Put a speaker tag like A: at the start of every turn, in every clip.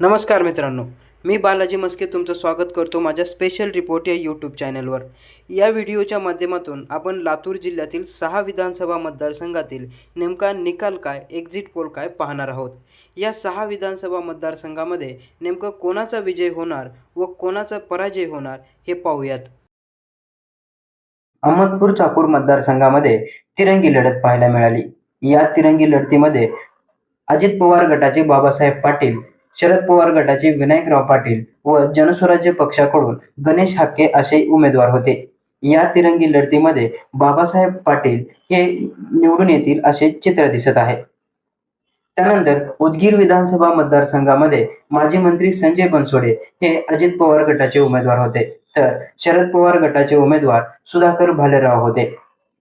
A: नमस्कार मित्रांनो मी बालाजी मस्के तुमचं स्वागत करतो माझ्या स्पेशल रिपोर्ट या यूट्यूब चॅनलवर या व्हिडिओच्या माध्यमातून आपण लातूर जिल्ह्यातील सहा विधानसभा मतदारसंघातील नेमका निकाल काय एक्झिट पोल काय पाहणार आहोत. या सहा विधानसभा मतदारसंघामध्ये नेमकं कोणाचा विजय होणार व कोणाचा पराजय होणार हे पाहूयात. अहमदपूर चाकूर मतदारसंघामध्ये तिरंगी लढत पाहायला मिळाली. या तिरंगी लढतीमध्ये अजित पवार गटाचे बाबासाहेब पाटील शरद पवार गटाचे विनायकराव पाटील व जनस्वराज्य पक्षाकडून गणेश हाके असे उमेदवार होते. या तिरंगी लढतीमध्ये बाबासाहेब पाटील हे निवडून येतील असे चित्र दिसत आहे. त्यानंतर उदगीर विधानसभा मतदारसंघामध्ये माजी मंत्री संजय बनसोडे हे अजित पवार गटाचे उमेदवार होते. तर शरद पवार गटाचे उमेदवार सुधाकर भालेराव होते.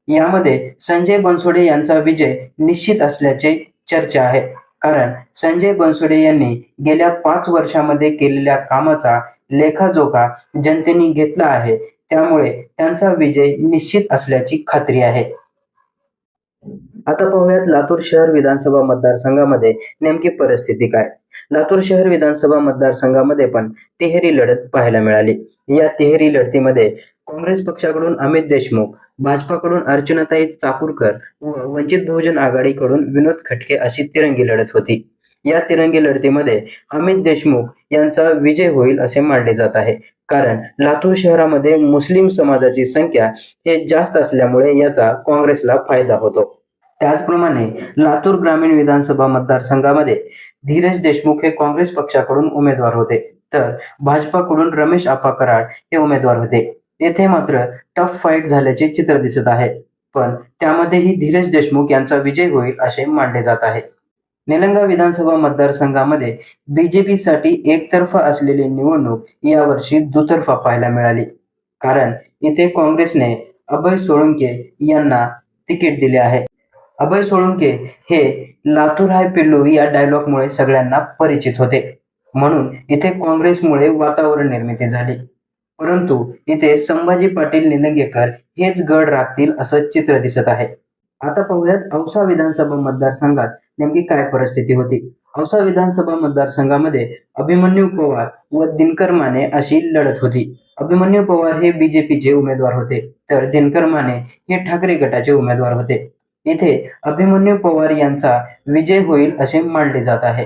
A: यामध्ये संजय बनसोडे यांचा विजय निश्चित असल्याचे चर्चा आहे. कारण संजय बनसोडे यांनी गेल्या पाच वर्षामध्ये केलेल्या कामाचा लेखाजोखा जनतेने घेतला आहे. त्यामुळे त्यांचा विजय निश्चित असल्याची खात्री आहे. आता पाहूयात लातूर शहर विधानसभा मतदारसंघामध्ये नेमकी परिस्थिती काय? लातूर शहर विधानसभा मतदारसंघामध्ये पण तिहेरी लढत पाहायला मिळाली. या तिहेरी लढतीमध्ये काँग्रेस पक्षाकडून अमित देशमुख भाजपाकडून अर्चनाताई चाकूरकर व वंचित बहुजन आघाडीकडून विनोद खटके अशी तिरंगी लढत होती. या तिरंगी लढतीमध्ये अमित देशमुख यांचा विजय होईल असे मानले जात आहे. कारण लातूर शहरामध्ये मुस्लिम समाजाची संख्या हे जास्त असल्यामुळे याचा काँग्रेसला फायदा होतो. त्याचप्रमाणे लातूर ग्रामीण विधानसभा मतदारसंघामध्ये धीरज देशमुख हे काँग्रेस पक्षाकडून उमेदवार होते. तर भाजपाकडून रमेश आपा कराड हे उमेदवार होते. येथे मात्र टफ फाईट झाल्याचे चित्र दिसत आहे. पण त्यामध्येही धीरज देशमुख यांचा विजय होईल असे मानले जात आहे. निलंगा विधानसभा मतदारसंघामध्ये बीजेपीसाठी एकतर्फा असलेली निवडणूक यावर्षी दुतर्फा पाहायला मिळाली. कारण इथे काँग्रेसने अभय सोळंके यांना तिकीट दिले आहे. अभय सोळंके हे लातूर हाय पिल्लू या डायलॉगमुळे सगळ्यांना परिचित होते. म्हणून इथे काँग्रेसमुळे वातावरण निर्मिती झाली. परंतु इथे संभाजी पाटील निलंगेकर हेच गड राखतील असं चित्र दिसत आहे. आता पाहूयात औसा विधानसभा मतदारसंघात नेमकी काय परिस्थिती होती? औसा विधानसभा मतदारसंघामध्ये अभिमन्यू पवार व दिनकर माने अशी लढत होती. अभिमन्यू पवार हे बीजेपीचे उमेदवार होते तर दिनकर माने हे ठाकरे गटाचे उमेदवार होते. इथे अभिमन्यू पवार यांचा विजय होईल असे मानले जात आहे.